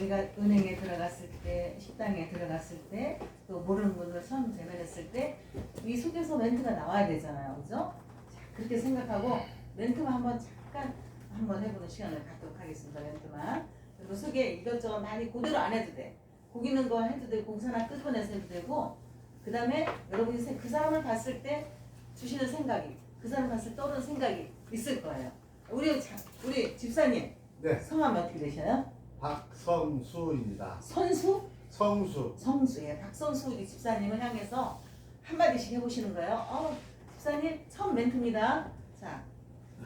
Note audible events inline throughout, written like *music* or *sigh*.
우리가 은행에 들어갔을 때, 식당에 들어갔을 때, 또 모르는 분들 처음 대면했을 때, 이 속에서 멘트가 나와야 되잖아요. 그죠? 자, 그렇게 생각하고 멘트만 한번 잠깐 한번 해보는 시간을 갖도록 하겠습니다. 멘트만. 그리고 속에 이것저것 많이 그대로 안 해도 돼. 고기는 거 해도 되고, 공사나 끄집어내서 해도 되고, 그 다음에 여러분이 세- 그 사람을 봤을 때 주시는 생각이, 그 사람을 봤을 때 떠오르는 생각이 있을 거예요. 우리, 자, 우리 집사님, 네, 성함이 어떻게 되셔요? 박성수입니다. 선수? 성수. 성수, 예, 박성수 우리 집사님을 향해서 한마디씩 해보시는 거예요. 어, 집사님 처음 멘트입니다. 자,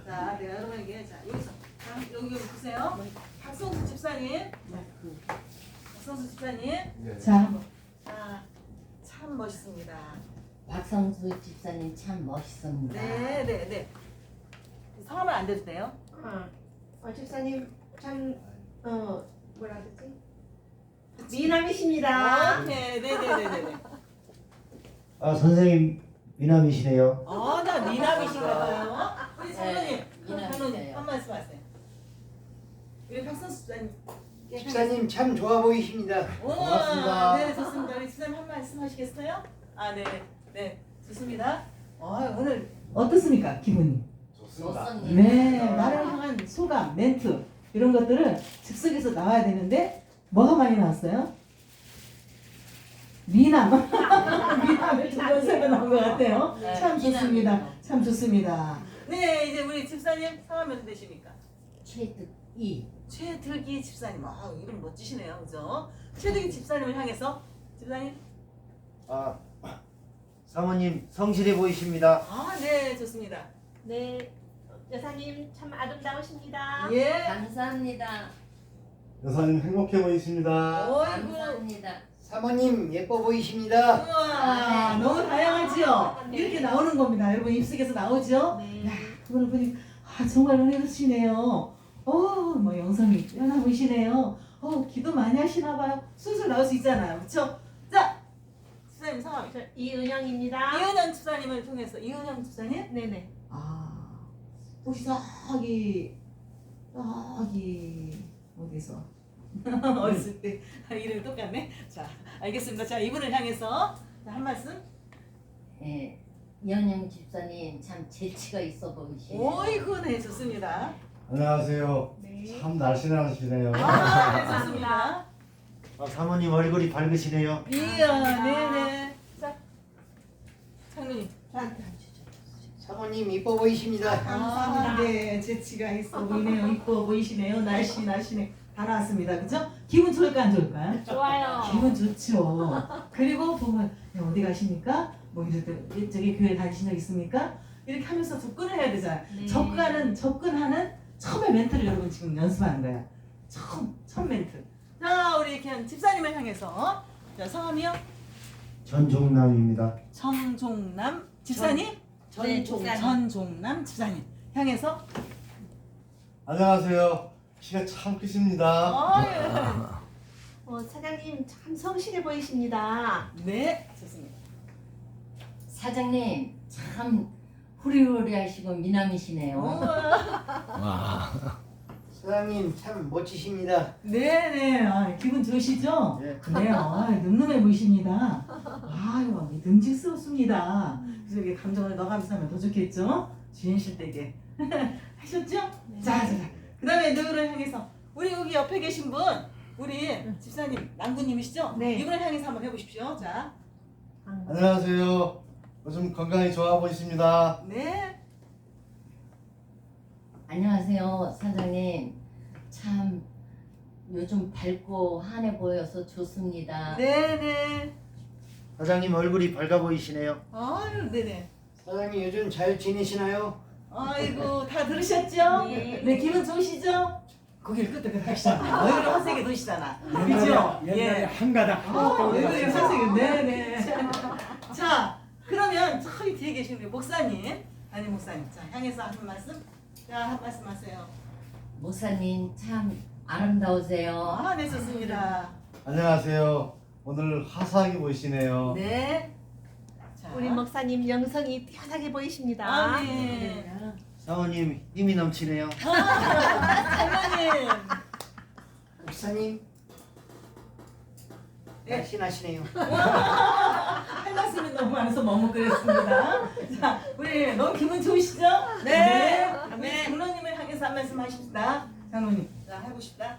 자, 내가 여러분에게 자 여기서 자, 여기 여기 보세요. 박성수 집사님, 박성수 집사님, 네. 자, 자, 참 멋있습니다. 박성수 집사님 참 멋있습니다. 네, 네, 네. 성함은 안 돼도 돼요? 어, 어, 집사님 참 어, 뭐라 그러지? 미남이십니다. 어, 네, 네, 네, 네, 네, 네. 아 선생님 미남이시네요. 어, 나 미남이신가 봐요. 우리 네, 장로님, 미남이세요. 장로님 한 말씀 하세요. 우리 박성수 집사님. 집사님 참 좋아 보이십니다. 고맙습니다. 네, 좋습니다. 우리 집사님 한 말씀 하시겠어요? 아, 네, 네, 좋습니다. 어, 오늘 어떻습니까, 기분이? 좋습니다. 좋습니다. 네, 나를 향한 소감, 멘트 이런 것들은 즉석에서 나와야 되는데 뭐가 많이 나왔어요? 미남, *laughs* 미남의 두 번째가 나온 것 같아요. 네, 참 좋습니다. 미남이요. 참 좋습니다. 네, 이제 우리 집사님 성함 몇 되십니까? 최득이 최득이 집사님, 아 이름 멋지시네요, 그죠? 최득이 집사님을 향해서 집사님, 아 사모님 성실해 보이십니다. 아, 네, 좋습니다. 네, 여사님 참 아름다우십니다. 예, 감사합니다. 여사님 행복해 보이십니다. 어이구, 감사합니다. 사모님 예뻐 보이십니다. 우와, 너무 다양하지요? 네. 이렇게 나오는 겁니다. 여러분 입속에서 나오죠? 네. 야, 그걸 보니 아 정말 은혜로시네요. 어, 뭐 영성이 뛰어나 보이시네요. 어, 기도 많이 하시나 봐요. 술술 나올 수 있잖아요, 그렇죠? 자, 집사님 성함이 저 이은영입니다. 이은영 집사님을 통해서 이은영 집사님? 네네. 아, 혹시 저기 저기 어디서 *laughs* 어렸을 때 이름이 똑같네. 자, 알겠습니다. 자, 이분을 향해서 자, 한 말씀. 예, 연영 집사님 참 재치가 있어 보이시네요. 오이구, 네, 좋습니다. 안녕하세요. 네. 참 날씬하시네요. 아, 네, 좋습니다. 아 사모님 얼굴이 밝으시네요. 이야, 네네. 자, 장로님. 저한테. 사모님 이뻐 보이십니다. 아, 네, 재치가 있어 보이네요. 이뻐 보이시네요. 날씨, 날씨네. 다 나왔습니다. 그죠? 기분 좋을까, 안 좋을까요? 좋아요. 기분 좋죠. 그리고 보면 야, 어디 가십니까? 뭐 이럴 때 저기 교회 다니신 적 있습니까? 이렇게 하면서 접근을 해야 되잖아요. 네. 접근하는 접근하는 처음의 멘트를 여러분 지금 연습하는 거야. 처음 첫 멘트. 자 우리 이렇게 집사님을 향해서 자 성함이요 전종남입니다. 전종남 집사님 네, 전종 집사님. 전종남 집사님 향해서 안녕하세요. 키가 참 크십니다. 어, 어, 사장님 참 성실해 보이십니다. 네 좋습니다. 사장님 참 후리후리하시고 미남이시네요. 우와. 사장님 참 멋지십니다. 네네 아, 기분 좋으시죠? 네. 그래요. 아, 늠름해 보이십니다. 아유, 믿음직스럽습니다. 그래서 이게 감정을 넣어가면서 하면 더 좋겠죠? 주인실 때게. *laughs* 하셨죠? 네. 자, 자, 자. 그 다음에 누구를 향해서? 우리 여기 옆에 계신 분, 우리 집사님, 남구님이시죠? 네. 이분을 향해서 한번 해보십시오. 자, 안녕하세요. 요즘 건강이 좋아 보이십니다. 네. 안녕하세요 사장님. 참 요즘 밝고 환해 보여서 좋습니다. 네네. 사장님 얼굴이 밝아 보이시네요. 아유, 네네. 사장님 요즘 잘 지내시나요? 아이고, 다 들으셨죠? 네. 네, 기분 좋으시죠? 거길 끄떡끄떡 하시잖아. 얼굴이 화색이 도시잖아. 그죠? 예. 한가닥. 어, 왜 선생님, 네네. 자, 그러면 저기 뒤에 계신 우리 목사님, 아니 목사님, 자 향해서 한 말씀, 자 한 말씀 하세요. 목사님 참 아름다우세요. 아, 네 좋습니다. 안녕하세요. 오늘 화사하게 보이시네요. 네. 자, 우리 목사님 영성이 뛰어나게 보이십니다. 아, 네. 사모님 힘이 넘치네요. 아, 장모님. 목사님 네. 날씬하시네요. 할 말씀이 너무 많아서 머뭇거렸습니다. 자, 우리 너무 기분 좋으시죠? 네. 우리 장로님을 향해서 한 말씀 하십시다. 장로님, 자 하고 싶다.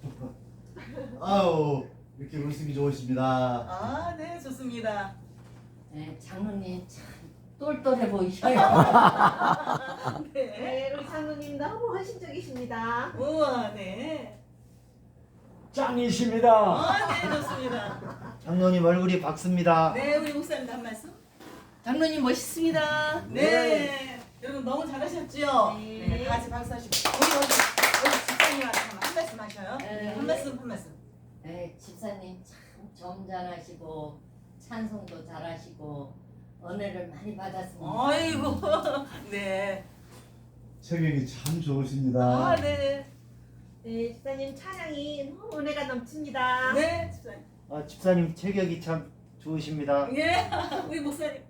*laughs* 아우 이렇게 웃음이 좋으십니다. 아, 네, 좋습니다. 네, 장로님 참 똘똘해 보이셔요. *laughs* 네. 네, 우리 장로님 너무 헌신적이십니다. 우와, 네. 짱이십니다. 아, 네, 좋습니다. 장로님 얼굴이 밝습니다. 네, 우리 목사님도 한 말씀. 장로님 멋있습니다. 네. 여러분 너무 잘하셨죠? 네. 네. 다 같이 박수 하시고. 우리 여기 우리 집사님한테 한- 한 말씀 하셔요. 네. 한 말씀, 한 말씀. 네, 집사님 참 점잖으시고 찬송도 잘하시고 은혜를 많이 받았습니다. 아이고, *laughs* 네. 체격이 참 좋으십니다. 아, 네. 네, 집사님 찬양이 너무 은혜가 넘칩니다. 네, 집사님. 아, 집사님 체격이 참 좋으십니다. 예, *laughs* 우리 목사님.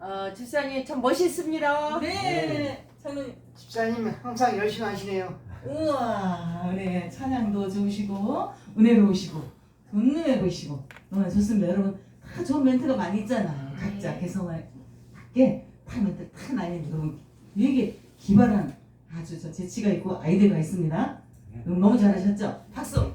어, 집사님 참 멋있습니다. 네, 장로님. 집사님 항상 열심히 하시네요. 우와, 네, 찬양도 좋으시고 은혜로우시고 보이시고 너무 좋습니다. 여러분 다 좋은 멘트가 많이 있잖아요. 각자 네. 개성을 갖게 다 멘트 다 많이 너무 되게 기발한 아주 저 재치가 있고 아이디어가 있습니다. 너무, 너무 잘하셨죠? 박수. 오,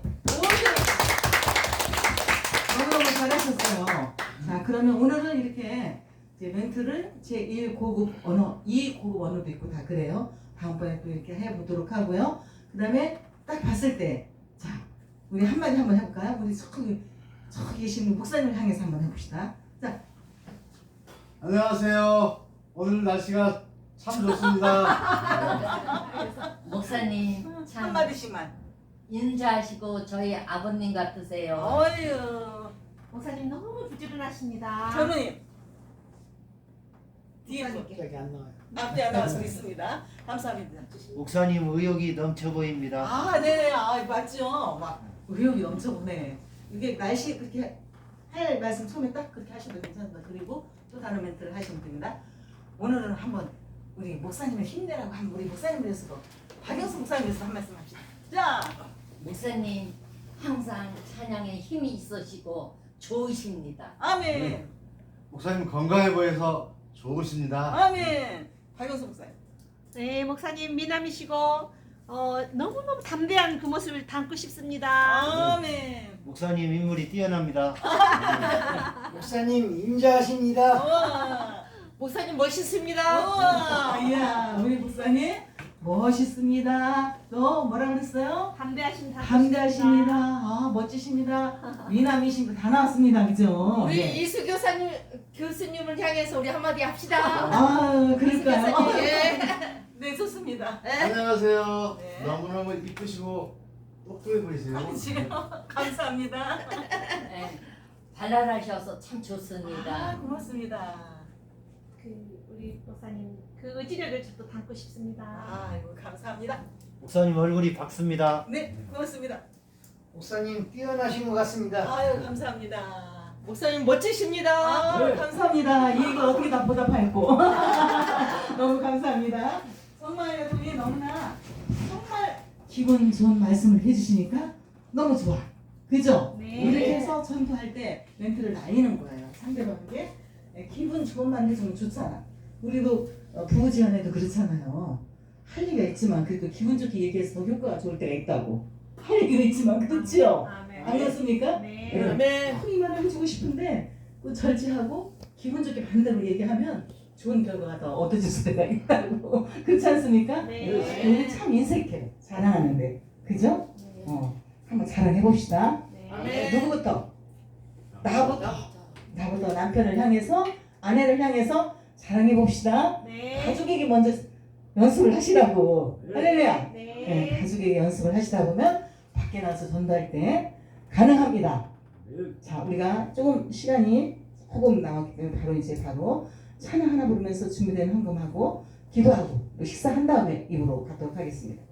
너무 너무 잘하셨어요. 자, 그러면 오늘은 이렇게 이제 멘트를 제1 고급 언어, 2 고급 언어도 있고 다 그래요. 다음번에 또 이렇게 해보도록 하고요. 그 다음에 딱 봤을 때, 자, 우리 한마디 한번 해볼까요? 우리 저기, 저기 계신 목사님을 향해서 한번 해봅시다. 자, 안녕하세요. 오늘 날씨가 참 좋습니다. 목사님 참 한마디씩만. 인자하시고 저희 아버님 같으세요. 어휴. 목사님 너무 부지런하십니다. 장로님. 뒤에 분. 저기 안 나와요. 앞에 하나 서 있습니다. 감사합니다. 목사님 의욕이 넘쳐 보입니다. 아, 네네. 아, 맞죠. 막 의욕이 넘쳐보네. 이게 날씨 그렇게 할 말씀 처음에 딱 그렇게 하셔도 괜찮다. 그리고 또 다른 멘트를 하시면 됩니다. 오늘은 한번 우리 목사님을 힘내라고 한번 우리 목사님을 위해서도 박영수 목사님 위해서 한 말씀 합시다. 자, 목사님 항상 찬양에 힘이 있으시고 좋으십니다. 아멘. 목사님 건강해 보여서 좋으십니다. 아멘. 박영수 목사님. 네, 목사님 미남이시고 어, 너무너무 담대한 그 모습을 담고 싶습니다. 아멘. 목사님 인물이 뛰어납니다. *laughs* 목사님 임자하십니다. 우와. 목사님 멋있습니다. 우와. 이야, 우리 목사님 멋있습니다. 또 뭐라 그랬어요? 담대하신 담 담대하십니다. 아, 멋지십니다. 미남이십니다. 다 나왔습니다. 그죠? 우리 네. 이수 교사님 교수님을 향해서 우리 한마디 합시다. 아, 그럴까요? 교사님, 예. *laughs* 네, 좋습니다. 안녕하세요. 네. 너무너무 이쁘시고 똑똑해 보이세요. 아, 지금 *laughs* 감사합니다. 네, 발랄하셔서 참 아, 좋습니다. 고맙습니다. 그 우리 목사님 그 의지력을 저도 담고 싶습니다. 아이고, 감사합니다. 목사님 얼굴이 밝습니다. 네, 고맙습니다. 목사님 뛰어나신 것 같습니다. 아유, 감사합니다. 목사님 멋지십니다. 아, 감사합니다. 이거 어떻게 다 보답할고. *laughs* 너무 감사합니다. 정말 여러분이 너무나 정말 기분 좋은 말씀을 해주시니까 너무 좋아. 그죠? 네. 이렇게 해서 전투할 때 멘트를 날리는 거예요. 상대방에게 네, 기분 좋은 말 해주면 좋잖아. 우리도 어, 부부지간에도 그렇잖아요. 할 얘기가 있지만 그래도 기분 좋게 얘기해서 더 효과가 좋을 때가 있다고. 할 얘기도 있지만 그렇지요? 안 그렇습니까? 네. 아멘. 이 말을 해주고 싶은데 그 절제하고 기분 좋게 반대로 얘기하면 좋은 결과가 더 얻어질 때가 있다고 *laughs* 그렇지 않습니까? 네. 우리 참 인색해 자랑하는데 그죠? 네. 어 한번 자랑해 봅시다 네. 누구부터? 나부터 나부터 남편을 향해서 아내를 향해서 자랑해 봅시다 네. 가족에게 먼저 연습을 하시라고 할렐루야 네, 네. 가족에게 연습을 하시다 보면 밖에 나서 전도할 때 가능합니다. 자, 우리가 조금 시간이 조금 남았기 때문에 바로 이제 바로 찬양 하나 부르면서 준비된 헌금하고 기도하고 또 식사한 다음에 입으로 가도록 하겠습니다.